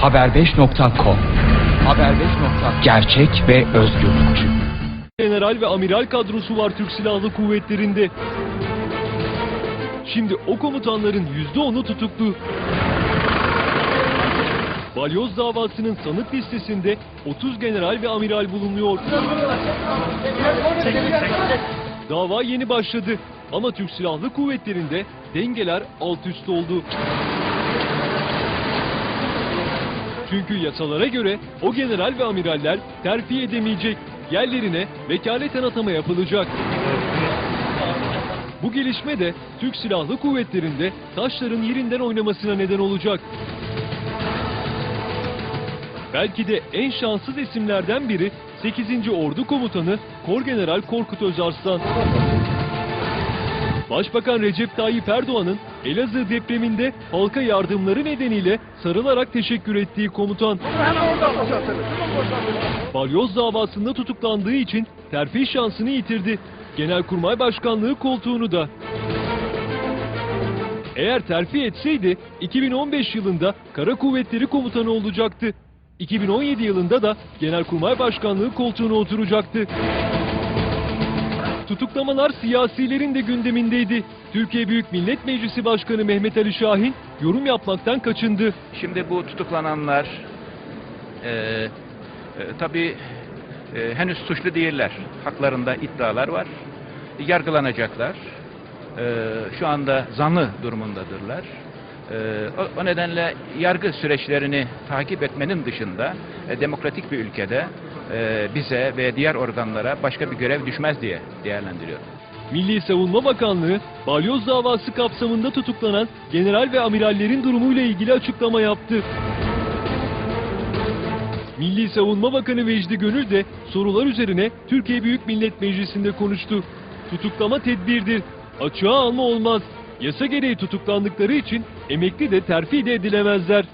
Haber5.com Haber5. Gerçek ve özgürlükçü. General ve amiral kadrosu var Türk Silahlı Kuvvetleri'nde. Şimdi o komutanların %10'u tutuklu. Balyoz davasının sanık listesinde 30 general ve amiral bulunuyor. Dava yeni başladı ama Türk Silahlı Kuvvetleri'nde dengeler alt üst oldu. Çünkü yasalara göre o general ve amiraller terfi edemeyecek. Yerlerine vekaleten atama yapılacak. Bu gelişme de Türk Silahlı Kuvvetleri'nde taşların yerinden oynamasına neden olacak. Belki de en şanssız isimlerden biri 8. Ordu Komutanı Korgeneral Korkut Özarslan. Başbakan Recep Tayyip Erdoğan'ın Elazığ depreminde halka yardımları nedeniyle sarılarak teşekkür ettiği komutan. Balyoz davasında tutuklandığı için terfi şansını yitirdi. Genelkurmay Başkanlığı koltuğunu da. Eğer terfi etseydi 2015 yılında Kara Kuvvetleri Komutanı olacaktı. 2017 yılında da Genelkurmay Başkanlığı koltuğuna oturacaktı. Tutuklamalar siyasilerin de gündemindeydi. Türkiye Büyük Millet Meclisi Başkanı Mehmet Ali Şahin yorum yapmaktan kaçındı. Şimdi bu tutuklananlar e, e, tabii e, henüz suçlu değiller. Haklarında iddialar var. Yargılanacaklar. E, şu anda zanlı durumundadırlar. E, o, o nedenle yargı süreçlerini takip etmenin dışında e, demokratik bir ülkede e, bize ve diğer organlara başka bir görev düşmez diye değerlendiriyorum. Milli Savunma Bakanlığı, balyoz davası kapsamında tutuklanan general ve amirallerin durumuyla ilgili açıklama yaptı. Milli Savunma Bakanı Vecdi Gönül de sorular üzerine Türkiye Büyük Millet Meclisi'nde konuştu. Tutuklama tedbirdir, açığa alma olmaz. Yasa gereği tutuklandıkları için emekli de terfi de edilemezler.